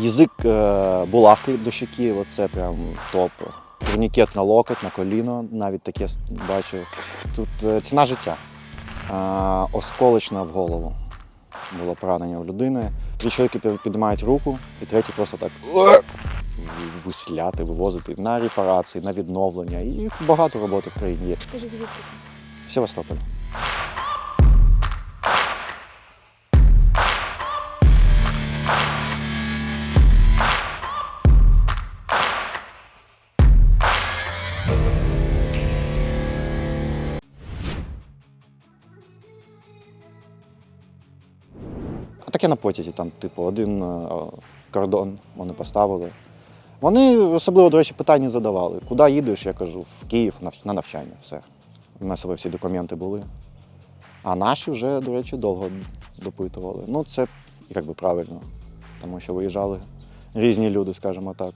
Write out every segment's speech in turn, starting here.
Язик е, булавки до щеки, оце прям топ. Турнікет на локоть, на коліно, навіть таке бачив. Тут е, ціна життя. Е, осколочна в голову. Було поранення в людини. Три чоловіки піднімають руку, і третій просто так висляти, вивозити на репарації, на відновлення. І багато роботи в країні є. Скажіть, звідки? Севастополь. Потязі, там, типу, один е, кордон вони поставили. Вони особливо, до речі, питання задавали. Куди їдеш? Я кажу, в Київ на навчання. Все. У нас всі документи були. А наші вже, до речі, довго допитували. Ну, це як би правильно, тому що виїжджали різні люди, скажімо так.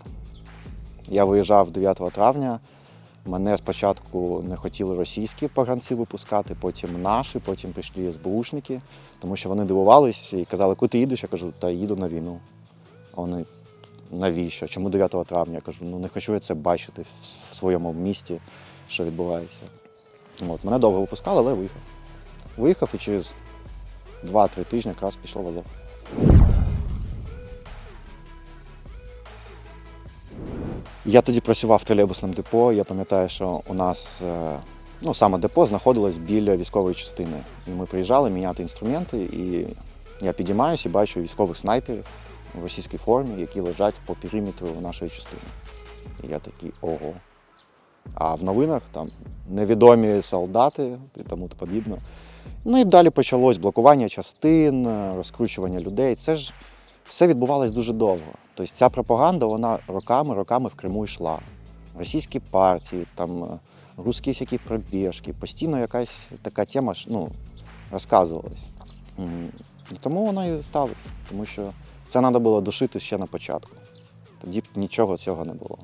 Я виїжджав 9 травня. Мене спочатку не хотіли російські поганці випускати, потім наші, потім прийшли СБУшники, тому що вони дивувались і казали, куди ти їдеш? Я кажу, та їду на війну. Вони навіщо? Чому 9 травня? Я кажу, ну не хочу я це бачити в в своєму місті, що відбувається. От, мене довго випускали, але виїхав. Виїхав і через 2-3 тижні якраз пішло в Азов. Я тоді працював в тролейбусному депо. Я пам'ятаю, що у нас е, ну, саме депо знаходилось біля військової частини. І ми приїжджали міняти інструменти, і я підіймаюся і бачу військових снайперів в російській формі, які лежать по периметру нашої частини. І я такий ого. А в новинах там невідомі солдати і тому подібне. Ну і далі почалось блокування частин, розкручування людей. Це ж все відбувалось дуже довго. Тобто ця пропаганда, вона роками, роками в Криму йшла. Російські партії, там е, русські всякі пробіжки, постійно якась така тема ну, розказувалась. І тому вона і сталося, тому що це треба було душити ще на початку. Тоді б нічого цього не було.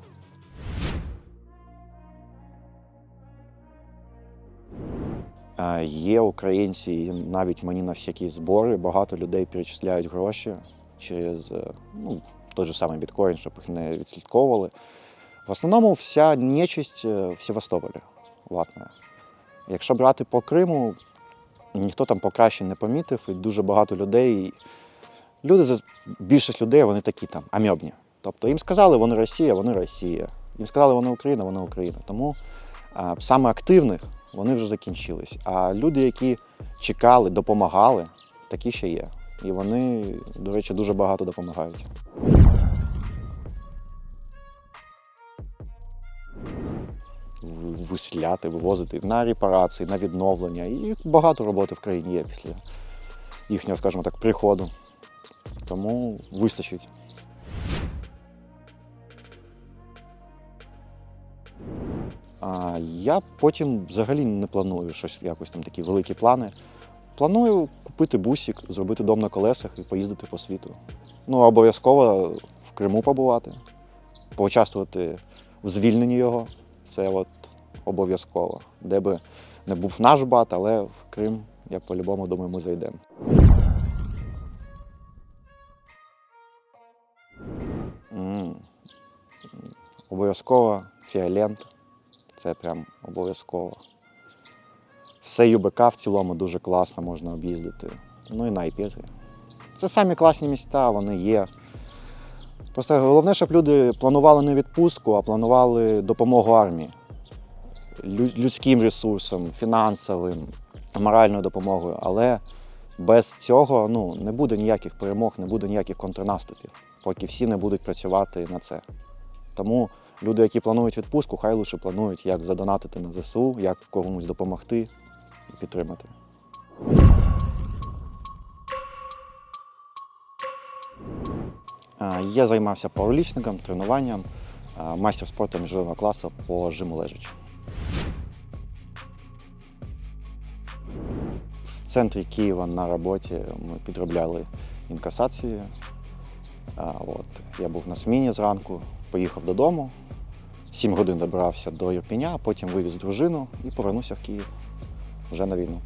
Є українці, і навіть мені на всякі збори багато людей перечисляють гроші через е, ну, той же самий біткоін, щоб їх не відслідковували. В основному вся нечисть е, в Севастополі ватна. Якщо брати по Криму, ніхто там покращень не помітив, і дуже багато людей. Люди, більшість людей, вони такі там амьобні. Тобто їм сказали, вони Росія, вони Росія. Їм сказали, вони Україна, вони Україна. Тому а, саме активних вони вже закінчились. А люди, які чекали, допомагали, такі ще є. І вони, до речі, дуже багато допомагають. В- Висляти, вивозити на репарації, на відновлення. І багато роботи в країні є після їхнього, скажімо так, приходу. Тому вистачить. А я потім взагалі не планую щось якось там такі великі плани. Планую купити бусик, зробити дом на колесах і поїздити по світу. Ну, обов'язково в Криму побувати, поучаствувати в звільненні його. Це от обов'язково. Де би не був наш бат, але в Крим я по-любому думаю, ми зайдемо. Обов'язково фіолент. Це прям обов'язково. Все ЮБК в цілому дуже класно можна об'їздити. Ну і на Це самі класні міста, вони є. Просто головне, щоб люди планували не відпустку, а планували допомогу армії. Людським ресурсом, фінансовим, моральною допомогою. Але без цього ну, не буде ніяких перемог, не буде ніяких контрнаступів, поки всі не будуть працювати на це. Тому люди, які планують відпустку, хай лише планують, як задонатити на ЗСУ, як комусь допомогти підтримати. Я займався пауерліфтингом, тренуванням, майстер спорту міжнародного класу по жиму лежачі. В центрі Києва на роботі ми підробляли інкасації. От. Я був на сміні зранку, поїхав додому, сім годин добрався до Ірпеня, потім вивіз дружину і повернувся в Київ вже на війну.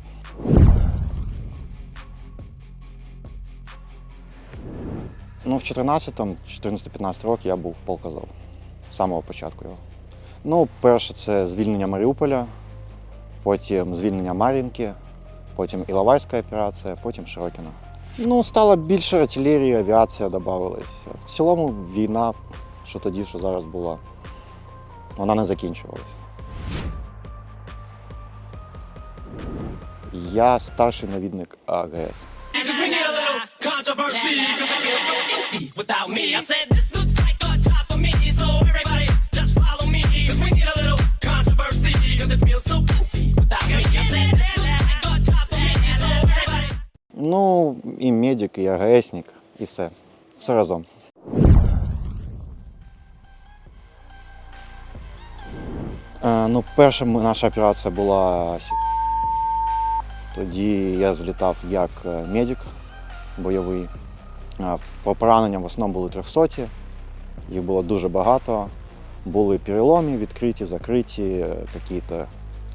Ну, в 14-му, 14-15 років я був в полказов. З самого початку його. Ну, перше, це звільнення Маріуполя, потім звільнення Мар'їнки, потім Іловайська операція, потім Широкіна. Ну, стало більше артилерії, авіація додавалась. В цілому війна, що тоді, що зараз була, вона не закінчувалась. Я старший навідник АГС. Ну, і медик, і АГСник, і все. Все разом. Е, ну, перша наша операція була. Тоді я злітав як е, медик бойовий. Е, По пораненням в основному були 300, їх було дуже багато. Були переломи відкриті, закриті, е, якісь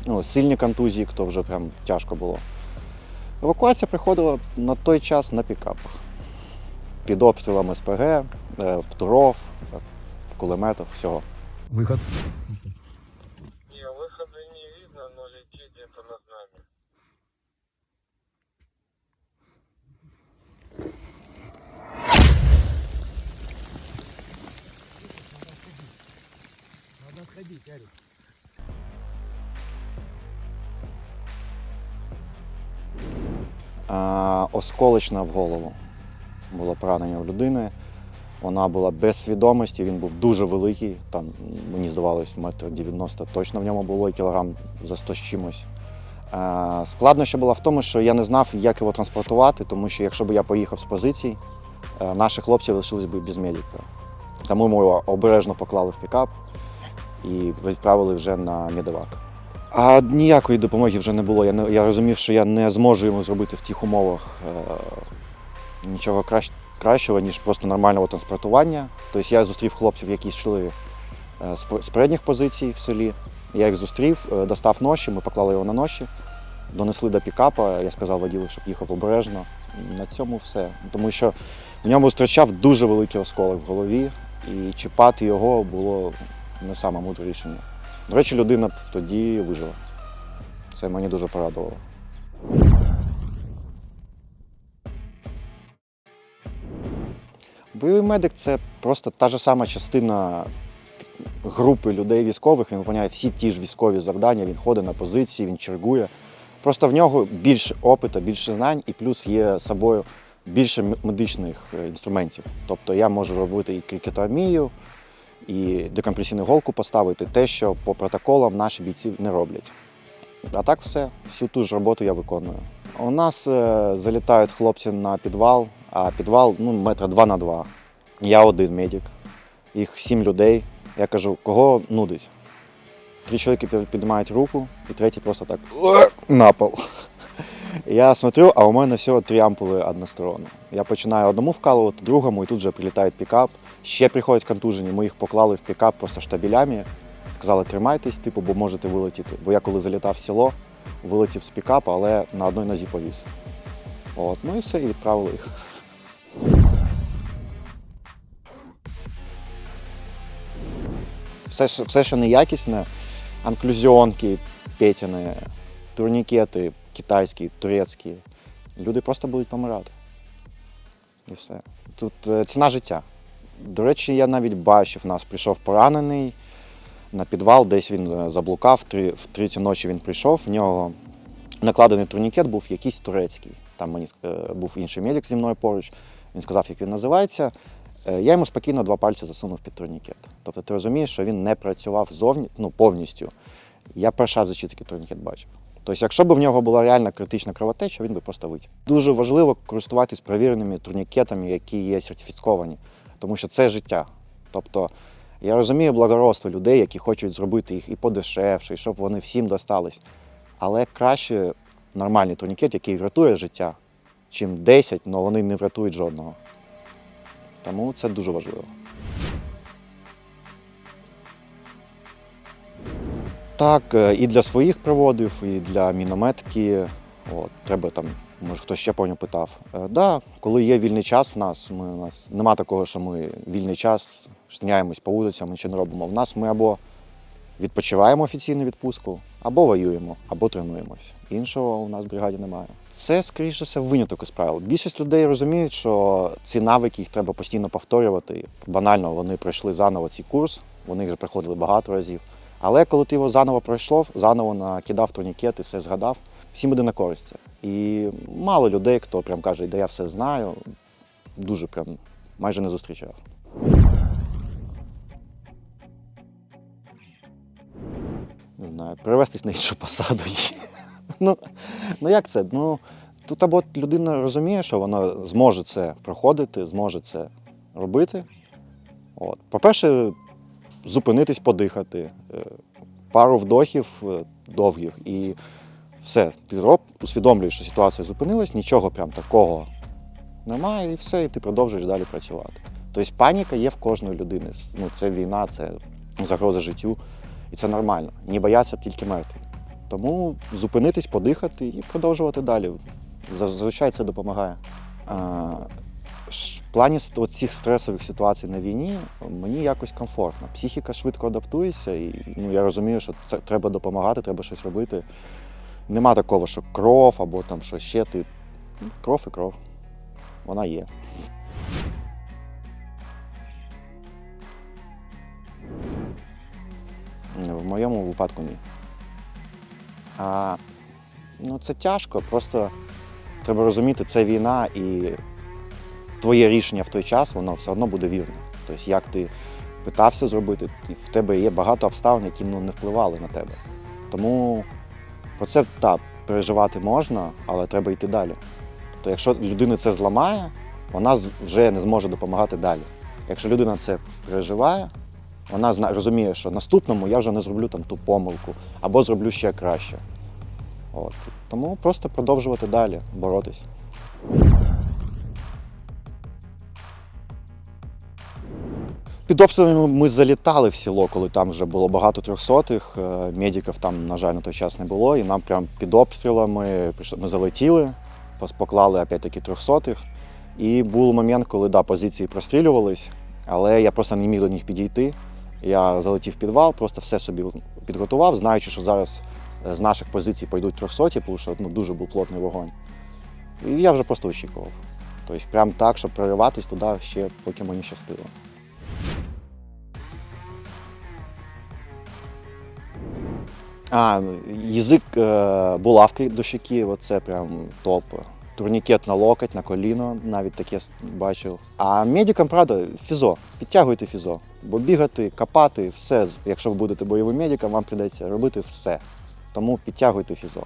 ну, сильні контузії, хто вже прям тяжко було. Евакуація приходила на той час на пікапах. Під обстрілами СПГ, е, ПТУРОВ, е, кулеметів, всього. Выход. Осколочна в голову було поранення в людини. Вона була без свідомості, він був дуже великий. Там, мені здавалось, метр 90 точно в ньому було, і кілограм за 100 з чимось. Е, Складноща була в тому, що я не знав, як його транспортувати, тому що якщо б я поїхав з позицій, е, наші хлопці лишились би без медика. Тому ми його обережно поклали в пікап і відправили вже на медивак. А ніякої допомоги вже не було. Я, не, я розумів, що я не зможу йому зробити в тих умовах е, нічого кращ, кращого, ніж просто нормального транспортування. Тобто я зустрів хлопців, які йшли е, з, передніх позицій в селі. Я їх зустрів, е, достав ноші, ми поклали його на ноші, донесли до пікапа. Я сказав водію, щоб їхав обережно. На цьому все. Тому що в ньому зустрічав дуже великий осколок в голові, і чіпати його було не саме мудре рішення. До речі, людина тоді вижила. Це мені дуже порадувало. Бойовий медик це просто та ж сама частина групи людей військових. Він виконує всі ті ж військові завдання, він ходить на позиції, він чергує. Просто в нього більше опиту, більше знань, і плюс є з собою більше медичних е, інструментів. Тобто я можу робити і крикетомію, і декомпресійну голку поставити, те, що по протоколам наші бійці не роблять. А так все, всю ту ж роботу я виконую. У нас е, залітають хлопці на підвал, а підвал ну, метра два на два. Я один медик, їх сім людей. Я кажу, кого нудить? Три чоловіки пі- піднімають руку, і третій просто так на пол. Я смотрю, а у мене всього три ампули односторонні. Я починаю одному вкалувати, другому, і тут же прилітає пікап. Ще приходять контужені, ми їх поклали в пікап просто штабелями. Сказали, тримайтесь, типу, бо можете вилетіти. Бо я коли залітав в село, вилетів з пікапа, але на одній нозі повіз. От, ну і все, і відправили їх. Все, все, що неякісне, анклюзіонки, петіни, турнікети китайські, турецькі, люди просто будуть помирати. І все. Тут е, ціна життя. До речі, я навіть бачив, у нас прийшов поранений на підвал, десь він е, заблукав, в в третю ночі він прийшов, в нього накладений турнікет був якийсь турецький. Там мені е, був інший медик зі мною поруч. Він сказав, як він називається. Я йому спокійно два пальці засунув під турнікет. Тобто ти розумієш, що він не працював зовні, ну, повністю. Я перший раз в такий турнікет бачив. Тобто, якщо б в нього була реальна критична кровотеча, він би просто витяг. Дуже важливо користуватись перевіреними турнікетами, які є сертифіковані, тому що це життя. Тобто, я розумію благородство людей, які хочуть зробити їх і подешевше, і щоб вони всім достались. Але краще нормальний турнікет, який врятує життя, чим 10, але вони не врятують жодного. Тому це дуже важливо. Так, е, і для своїх проводив, і для мінометки. От, треба там Може, хтось ще пам'ятаю питав. Так, да, коли є вільний час в нас, ми, у нас нема такого, що ми вільний час штиняємось по вулицям, нічого не робимо. В нас ми або відпочиваємо офіційну відпустку, або воюємо, або тренуємось. Іншого у нас в бригаді немає. Це, скоріше все, виняток із правил. Більшість людей розуміють, що ці навики їх треба постійно повторювати. Банально вони пройшли заново цей курс, вони вже проходили багато разів. Але коли ти його заново пройшов, заново накидав турнікет і все згадав, всім буде на користь це. І мало людей, хто прям каже, да я все знаю, дуже прям майже не зустрічав. Не знаю, перевестись на іншу посаду. ну, ну як це? Ну, тут або людина розуміє, що вона зможе це проходити, зможе це робити. От. По-перше, зупинитись, подихати, е, пару вдохів е, довгих і все. Ти роб, усвідомлюєш, що ситуація зупинилась, нічого прям такого немає, і все, і ти продовжуєш далі працювати. Тобто паніка є в кожної людини. Ну, це війна, це загроза життю, і це нормально. Не бояться тільки мертві. Тому зупинитись, подихати і продовжувати далі. Зазвичай це допомагає. В плані цих стресових ситуацій на війні мені якось комфортно. Психіка швидко адаптується, і ну, я розумію, що це треба допомагати, треба щось робити. Нема такого, що кров або там що ще ти. Кров і кров. Вона є. В моєму випадку ні. А, ну, це тяжко, просто треба розуміти, це війна і твоє рішення в той час, воно все одно буде вірне. Тобто, як ти питався зробити, ти- в тебе є багато обставин, які ну, не впливали на тебе. Тому про це так, переживати можна, але треба йти далі. Тобто, якщо людина це зламає, вона вже не зможе допомагати далі. Якщо людина це переживає, вона розуміє, що наступному я вже не зроблю там ту помилку або зроблю ще краще. От. Тому просто продовжувати далі, боротись. Під обстрілами ми залітали в село, коли там вже було багато трьохсотих. е, Медиків там, на жаль, на той час не було. І нам прямо під обстрілами ми залетіли, поклали опять-таки трьохсотих. І був момент, коли да, позиції прострілювались, але я просто не міг до них підійти. Я залетів в підвал, просто все собі підготував, знаючи, що зараз е, з наших позицій пойдуть трьохсоті, тому що ну, дуже був плотний вогонь. І я вже просто очікував. Тобто, прям так, щоб прориватись туди ще поки мені щастило. А, язик е, булавки до щеки, оце прям топ. Турнікет на локоть, на коліно, навіть таке бачив. А медикам, правда, фізо, підтягуйте фізо. Бо бігати, копати, все. Якщо ви будете бойовим медиком, вам прийдеться робити все. Тому підтягуйте фізо.